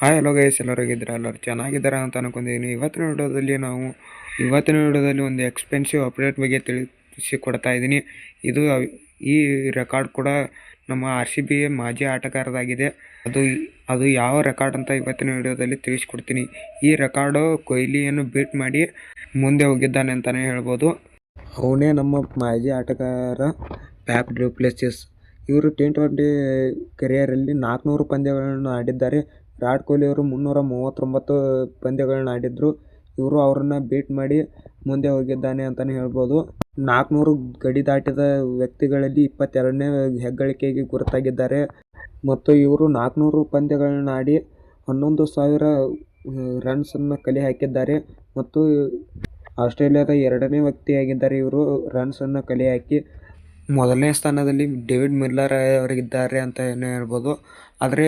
Hi hello guys ಎಲ್ಲರೂ ಹೇಗಿದ್ದೀರಾ? ಎಲ್ಲರೂ ಚೆನ್ನಾಗಿದ್ದಾರೆ ಅಂತ ಅನ್ಕೊಂಡಿದ್ದೀನಿ ಇವತ್ತಿನ ವಿಡಿಯೋದಲ್ಲಿ ನಾವು ಇವತ್ತಿನ ವಿಡಿಯೋದಲ್ಲಿ ಒಂದು ಎಕ್ಸ್ಪೆನ್ಸಿವ್ ಅಪ್ಡೇಟ್ ಬಗ್ಗೆ ತಿಳಿಸಿ ಕೊಡ್ತಾ ಇದ್ದೀನಿ. ಇದು ಈ ರೆಕಾರ್ಡ್ ಕೂಡ ನಮ್ಮ ಆರ್ ಸಿ ಬಿ ಮಾಜಿ ಆಟಗಾರದಾಗಿದೆ ಅದು ಅದು ಯಾವ ರೆಕಾರ್ಡ್ ಅಂತ ಇವತ್ತಿನ ವಿಡಿಯೋದಲ್ಲಿ ತಿಳಿಸ್ಕೊಡ್ತೀನಿ. ಈ ರೆಕಾರ್ಡು ಕೊಹ್ಲಿಯನ್ನು ಬೀಟ್ ಮಾಡಿ ಮುಂದೆ ಹೋಗಿದ್ದಾನೆ ಅಂತಲೇ ಹೇಳ್ಬೋದು. ಅವನೇ ನಮ್ಮ ಮಾಜಿ ಆಟಗಾರ ಪ್ಯಾಪ್ ಡ್ಯೂಪ್ಲೆಸಿಸ್ ಇವರು ಟಿ ಟ್ವೆಂಟಿ ಕೆರಿಯರಲ್ಲಿ ನಾಲ್ಕುನೂರು ಪಂದ್ಯಗಳನ್ನು ಆಡಿದ್ದಾರೆ. ವಿರಾಟ್ ಕೊಹ್ಲಿ ಅವರು ಮುನ್ನೂರ ಮೂವತ್ತೊಂಬತ್ತು ಪಂದ್ಯಗಳನ್ನ ಆಡಿದ್ರು. ಇವರು ಅವರನ್ನು ಬೀಟ್ ಮಾಡಿ ಮುಂದೆ ಹೋಗಿದ್ದಾನೆ ಅಂತಲೇ ಹೇಳ್ಬೋದು. ನಾಲ್ಕುನೂರು ಗಡಿ ದಾಟಿದ ವ್ಯಕ್ತಿಗಳಲ್ಲಿ ಇಪ್ಪತ್ತೆರಡನೇ ಹೆಗ್ಗಳಿಕೆಗೆ ಗುರುತಾಗಿದ್ದಾರೆ. ಮತ್ತು ಇವರು ನಾಲ್ಕುನೂರು ಪಂದ್ಯಗಳನ್ನ ಆಡಿ ಹನ್ನೊಂದು ಸಾವಿರ ರನ್ಸನ್ನು ಕಲೆ ಹಾಕಿದ್ದಾರೆ. ಮತ್ತು ಆಸ್ಟ್ರೇಲಿಯಾದ ಎರಡನೇ ವ್ಯಕ್ತಿಯಾಗಿದ್ದಾರೆ ಇವರು, ರನ್ಸನ್ನು ಕಲೆ ಹಾಕಿ. ಮೊದಲನೇ ಸ್ಥಾನದಲ್ಲಿ ಡೇವಿಡ್ ಮಿಲ್ಲರ್ ಅವರಿಗಿದ್ದಾರೆ ಅಂತ ಏನು ಹೇಳ್ಬೋದು. ಆದರೆ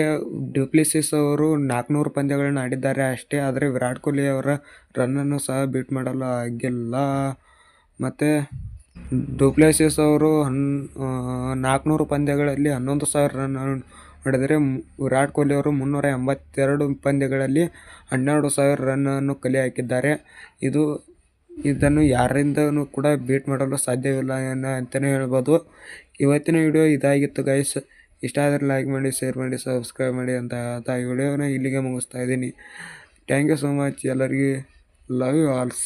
ಡ್ಯೂಪ್ಲಿಸಿಸ್ ಅವರು ನಾಲ್ಕುನೂರು ಪಂದ್ಯಗಳನ್ನ ಆಡಿದ್ದಾರೆ ಅಷ್ಟೇ, ಆದರೆ ವಿರಾಟ್ ಕೊಹ್ಲಿ ಅವರ ರನ್ನನ್ನು ಸಹ ಬೀಟ್ ಮಾಡಲು ಆಗಿಲ್ಲ. ಮತ್ತು ಡುಪ್ಲೆಸಿಸ್ ಅವರು ಹನ್ ನಾಲ್ಕುನೂರು ಪಂದ್ಯಗಳಲ್ಲಿ ಹನ್ನೊಂದು ಸಾವಿರ ರನ್ ಹೊಡೆದರೆ ವಿರಾಟ್ ಕೊಹ್ಲಿ ಅವರು ಮುನ್ನೂರ ಎಂಬತ್ತೆರಡು ಪಂದ್ಯಗಳಲ್ಲಿ ಹನ್ನೆರಡು ಸಾವಿರ ರನ್ನನ್ನು ಕಲೆ ಹಾಕಿದ್ದಾರೆ ಇದು ಇದನ್ನು ಯಾರಿಂದನೂ ಕೂಡ ಬೀಟ್ ಮಾಡಲು ಸಾಧ್ಯವಿಲ್ಲ ಏನೋ ಅಂತಲೇ ಹೇಳ್ಬೋದು. ಇವತ್ತಿನ ವಿಡಿಯೋ ಇದಾಗಿತ್ತು ಗೈಸ್ ಇಷ್ಟ ಆದರೆ ಲೈಕ್ ಮಾಡಿ ಶೇರ್ ಮಾಡಿ ಸಬ್ಸ್ಕ್ರೈಬ್ ಮಾಡಿ ಅಂತ ಹೇಳ್ತಾ ಈ ವಿಡಿಯೋನ ಇಲ್ಲಿಗೆ ಮುಗಿಸ್ತಾ ಇದ್ದೀನಿ. ಥ್ಯಾಂಕ್ ಯು ಸೋ ಮಚ್ ಎಲ್ಲರಿಗೆ ಲವ್ ಯು ಆಲ್ಸ್